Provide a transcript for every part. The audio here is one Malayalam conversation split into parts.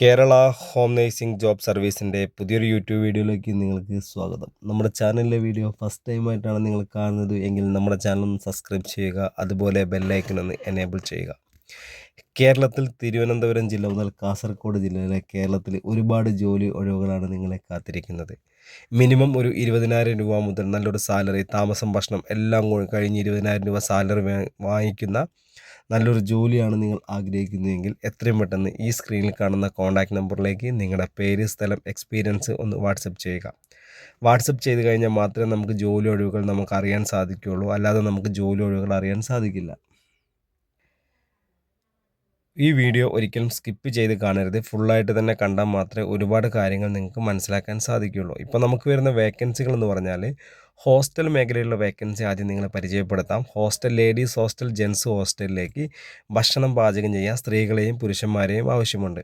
കേരള ഹോം നേഴ്സിംഗ് ജോബ് സർവീസിന്റെ പുതിയൊരു യൂട്യൂബ് വീഡിയോയിലേക്ക് നിങ്ങൾക്ക് സ്വാഗതം. നമ്മുടെ ചാനലിലെ വീഡിയോ ഫസ്റ്റ് ടൈമായിട്ടാണ് നിങ്ങൾ കാണുന്നത് എങ്കിൽ നമ്മുടെ ചാനൽ ഒന്ന് സബ്സ്ക്രൈബ് ചെയ്യുക അതുപോലെ ബെല്ലൈക്കൺ ഒന്ന് എനേബിൾ ചെയ്യുക. കേരളത്തിൽ തിരുവനന്തപുരം ജില്ല മുതൽ കാസർഗോഡ് ജില്ലയിലെ കേരളത്തിൽ ഒരുപാട് ജോലി ഒഴിവുകളാണ് നിങ്ങളെ കാത്തിരിക്കുന്നത്. മിനിമം ഒരു ഇരുപതിനായിരം രൂപ മുതൽ നല്ലൊരു സാലറി താമസം ഭക്ഷണം എല്ലാം കഴിഞ്ഞ് ഇരുപതിനായിരം രൂപ സാലറി വാങ്ങിക്കുന്ന നല്ലൊരു ജോലിയാണ് നിങ്ങൾ ആഗ്രഹിക്കുന്നതെങ്കിൽ എത്രയും പെട്ടെന്ന് ഈ സ്ക്രീനിൽ കാണുന്ന കോൺടാക്റ്റ് നമ്പറിലേക്ക് നിങ്ങളുടെ പേര് സ്ഥലം എക്സ്പീരിയൻസ് ഒന്ന് വാട്സപ്പ് ചെയ്യുക. വാട്സപ്പ് ചെയ്ത് കഴിഞ്ഞാൽ മാത്രമേ നമുക്ക് ജോലി ഒഴിവുകൾ നമുക്ക് അറിയാൻ സാധിക്കുകയുള്ളൂ. അല്ലാതെ നമുക്ക് ജോലി ഒഴിവുകൾ അറിയാൻ സാധിക്കില്ല. ഈ വീഡിയോ ഒരിക്കലും സ്കിപ്പ് ചെയ്ത് കാണരുത്. ഫുള്ളായിട്ട് തന്നെ കണ്ടാൽ മാത്രമേ ഒരുപാട് കാര്യങ്ങൾ നിങ്ങൾക്ക് മനസ്സിലാക്കാൻ സാധിക്കുകയുള്ളൂ. ഇപ്പോൾ നമുക്ക് വരുന്ന വേക്കൻസികൾ എന്ന് പറഞ്ഞാൽ ഹോസ്റ്റൽ മേഖലയിലുള്ള വേക്കൻസി ആദ്യം നിങ്ങളെ പരിചയപ്പെടുത്താം. ഹോസ്റ്റൽ ലേഡീസ് ഹോസ്റ്റൽ ജെൻസ് ഹോസ്റ്റലിലേക്ക് ഭക്ഷണം പാചകം ചെയ്യാൻ സ്ത്രീകളെയും പുരുഷന്മാരെയും ആവശ്യമുണ്ട്.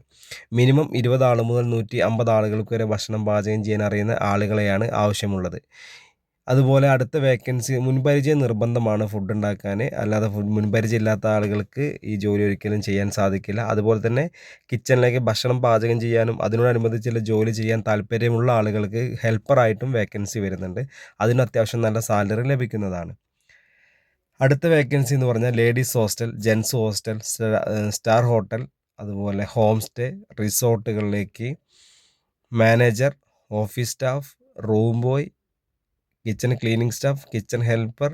മിനിമം ഇരുപത് ആൾ മുതൽ നൂറ്റി അമ്പത് ആളുകൾക്ക് വരെ ഭക്ഷണം പാചകം ചെയ്യാൻ അറിയുന്ന ആളുകളെയാണ് ആവശ്യമുള്ളത്. അതുപോലെ അടുത്ത വേക്കൻസി മുൻപരിചയം നിർബന്ധമാണ് ഫുഡ് ഉണ്ടാക്കാൻ. അല്ലാതെ ഫുഡ് മുൻപരിചയം ഇല്ലാത്ത ആളുകൾക്ക് ഈ ജോലി ഒരിക്കലും ചെയ്യാൻ സാധിക്കില്ല. അതുപോലെ തന്നെ കിച്ചണിലേക്ക് ഭക്ഷണം പാചകം ചെയ്യാനും അതിനോടനുബന്ധിച്ചുള്ള ജോലി ചെയ്യാൻ താല്പര്യമുള്ള ആളുകൾക്ക് ഹെൽപ്പറായിട്ടും വേക്കൻസി വരുന്നുണ്ട്. അതിന് അത്യാവശ്യം നല്ല സാലറി ലഭിക്കുന്നതാണ്. അടുത്ത വേക്കൻസി എന്ന് പറഞ്ഞാൽ ladies hostel gents hostel star hotel അതുപോലെ home stay റിസോർട്ടുകളിലേക്ക് manager office staff room boy kitchen cleaning staff kitchen helper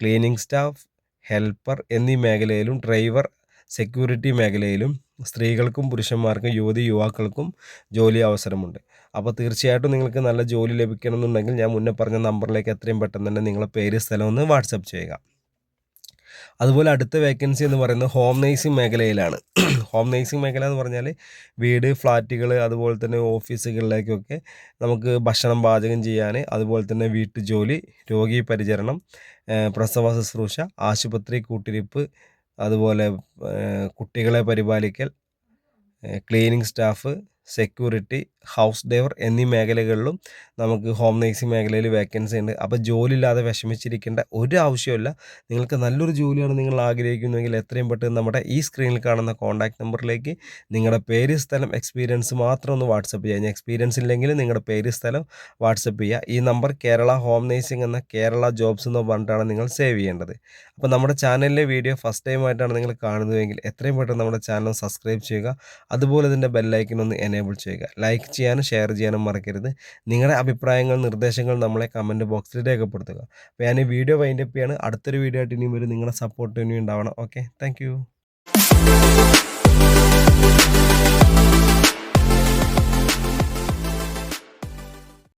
cleaning staff helper എന്നീ മേഖലയിലും ഡ്രൈവർ സെക്യൂരിറ്റി മേഖലയിലും സ്ത്രീകൾക്കും പുരുഷന്മാർക്കും യുവതി യുവാക്കൾക്കും ജോലി അവസരമുണ്ട്. അപ്പോൾ തീർച്ചയായിട്ടും നിങ്ങൾക്ക് നല്ല ജോലി ലഭിക്കണമെന്നുണ്ടെങ്കിൽ ഞാൻ മുന്നേ പറഞ്ഞ നമ്പറിലേക്ക് എത്രയും പെട്ടെന്ന് തന്നെ നിങ്ങളെ പേര് സ്ഥലം ഒന്ന് വാട്സപ്പ് ചെയ്യുക. അതുപോലെ അടുത്ത വേക്കൻസി എന്ന് പറയുന്നത് ഹോം നേഴ്സിംഗ് മേഖലയിലാണ്. ഹോം നേഴ്സിംഗ് മേഖല എന്ന് പറഞ്ഞാൽ വീട് ഫ്ലാറ്റുകൾ അതുപോലെ തന്നെ ഓഫീസുകളിലേക്കൊക്കെ നമുക്ക് ഭക്ഷണം പാചകം ചെയ്യാൻ അതുപോലെ തന്നെ വീട്ടുജോലി രോഗി പരിചരണം പ്രസവ ശുശ്രൂഷ ആശുപത്രി കൂട്ടിരിപ്പ് അതുപോലെ കുട്ടികളെ പരിപാലിക്കൽ cleaning staff security house driver എന്നീ മേഖലകളിലും നമുക്ക് ഹോം നേഴ്സിംഗ് മേഖലയിൽ വേക്കൻസി ഉണ്ട്. അപ്പോൾ ജോലി ഇല്ലാതെ വിഷമിച്ചിരിക്കേണ്ട ഒരു ആവശ്യമില്ല നിങ്ങൾക്ക് നല്ലൊരു ജോലിയാണ് നിങ്ങൾ ആഗ്രഹിക്കുന്നതെങ്കിൽ എത്രയും പെട്ടെന്ന് നമ്മുടെ ഈ സ്ക്രീനിൽ കാണുന്ന കോൺടാക്ട് നമ്പറിലേക്ക് നിങ്ങളുടെ പേര് സ്ഥലം എക്സ്പീരിയൻസ് മാത്രം ഒന്ന് വാട്സപ്പ് ചെയ്യുക. എക്സ്പീരിയൻസ് ഇല്ലെങ്കിൽ നിങ്ങളുടെ പേര് സ്ഥലം വാട്സപ്പ് ചെയ്യുക. ഈ നമ്പർ കേരള ഹോം നേഴ്സിംഗ് എന്ന കേരള ജോബ്സ് എന്ന് പറഞ്ഞിട്ടാണ് നിങ്ങൾ സേവ് ചെയ്യേണ്ടത്. അപ്പോൾ നമ്മുടെ ചാനലിലെ വീഡിയോ ഫസ്റ്റ് ടൈം ആയിട്ടാണ് നിങ്ങൾ കാണുന്നതെങ്കിൽ എത്രയും പെട്ടെന്ന് നമ്മുടെ ചാനൽ സബ്സ്ക്രൈബ് ചെയ്യുക. അതുപോലെ ഇതിന്റെ ബെല്ലൈക്കൻ ഒന്ന് എനേബിൾ ചെയ്യുക. ലൈക്ക് ചെയ്യാനും ഷെയർ ചെയ്യാനും മറക്കരുത്. നിങ്ങളുടെ അഭിപ്രായങ്ങൾ നിർദ്ദേശങ്ങൾ നമ്മളെ കമന്റ് ബോക്സിൽ രേഖപ്പെടുത്തുക. അപ്പോൾ ഞാൻ ഈ വീഡിയോ വൈൻഡപ്പ് ചെയ്യാണ്. അടുത്തൊരു വീഡിയോ ആയിട്ട് ഇനിയും വരും. നിങ്ങളുടെ സപ്പോർട്ട് ഇനിയും ഉണ്ടാവണം. ഓക്കെ. താങ്ക്